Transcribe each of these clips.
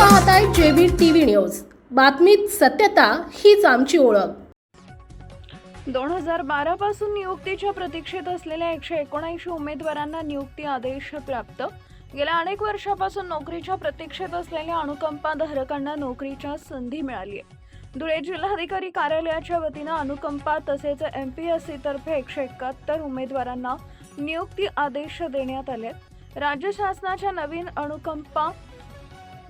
पाहताय JB TV news. बातमीत सत्यता हीच आमची ओळख. दोन हजार बारा पासून नियुक्तीच्या प्रतीक्षेत असलेल्या एकशे एकोणऐंशी उमेदवारांना नियुक्ती आदेश प्राप्त. गेल्या अनेक वर्षापासून नोकरीच्या प्रतीक्षेत असलेल्या अनुकंपा धारकांना नोकरीच्या संधी मिळाली आहे धुळे जिल्हाधिकारी कार्यालयाच्या वतीनं अनुकंपा तसेच एम पी एस सी तर्फे एकशे एकाहत्तर उमेदवारांना नियुक्ती आदेश देण्यात आले आहेत. राज्य शासनाच्या नवीन अनुकंपा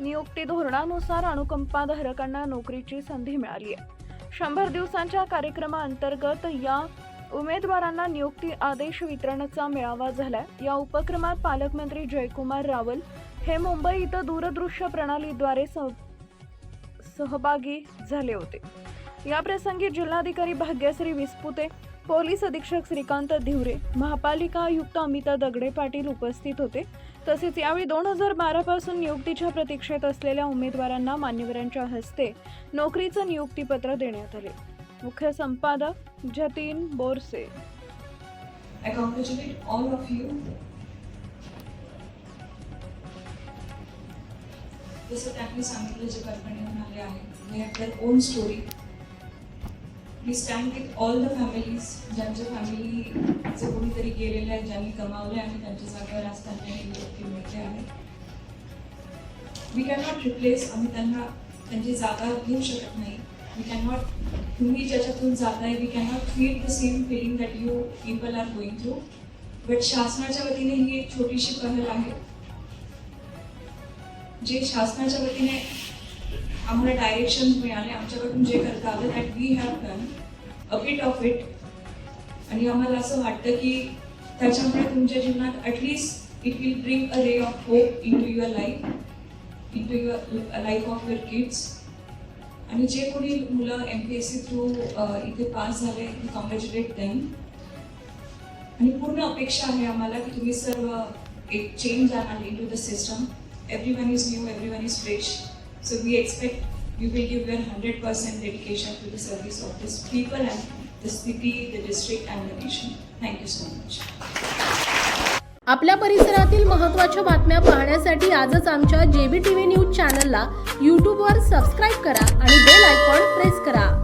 नियुक्ती धोरणानुसार अनुकंपाधारकांना नोकरीची संधी मिळाली आहे. शंभर दिवसांच्या कार्यक्रमाअंतर्गत या उमेदवारांना नियुक्ती आदेश वितरणाचा मेळावा झालाय. या उपक्रमात पालकमंत्री जयकुमार रावल हे मुंबई इथं दूरदृश्य प्रणालीद्वारे सहभागी झाले होते. याप्रसंगी जिल्हाधिकारी भाग्यश्री विस्पुते पोलीस अधीक्षक श्रीकांत धिवरे महापालिका आयुक्त अमिता दगडे पाटील उपस्थित होते. तसेच यावेळी दोन हजार बारा पासून नियुक्तीच्या प्रतीक्षेत असलेल्या उमेदवारांना मान्यवरांच्या हस्ते नोकरीचं नियुक्तीपत्र देण्यात आले. मुख्य संपादक Jatin Borse. I congratulate all of you. जसं त्यांनी सांगितलं जे कल्पनेहून आले आहे they have their own story we stand with all the families ज्यांच्या फॅमिलीचं कोणीतरी गेलेलं आहे ज्यांनी कमावले आणि त्यांच्या जागेवर आज त्यांना ही मिळते आहे. वी कॅन नॉट रिप्लेस आम्ही त्यांना त्यांची जागा घेऊ शकत नाही. वी कॅन नॉट तुम्ही ज्याच्यातून जाताय we can not feel the same feeling that you people are going through but शासनाच्या वतीने ही एक छोटीशी पहल आहे. जे शासनाच्या वतीने आम्हाला डायरेक्शन मिळाले आमच्याकडून जे करता आलं that we have done a bit of it आणि आम्हाला असं वाटतं की त्याच्यामुळे तुमच्या जीवनात at least it will bring a ray of hope into your life into your life of your kids आणि जे कोणी मुलं M P S C through इथे पास झाले कॉंग्रॅच्युलेट देम आणि पूर्ण अपेक्षा आहे आम्हाला की तुम्ही सर्व एक चेंज आणाल into the system everyone is new everyone is fresh So we expect you will give your your hundred percent to the the of of people and the the the district district the nation. Thank thank you so much आपल्या परिसरातील महत्त्वाच्या बातम्या पाहण्यासाठी आजच आमच्या JB TV news चॅनलला यूट्यूबवर subscribe करा आणि बेल आयकॉन प्रेस करा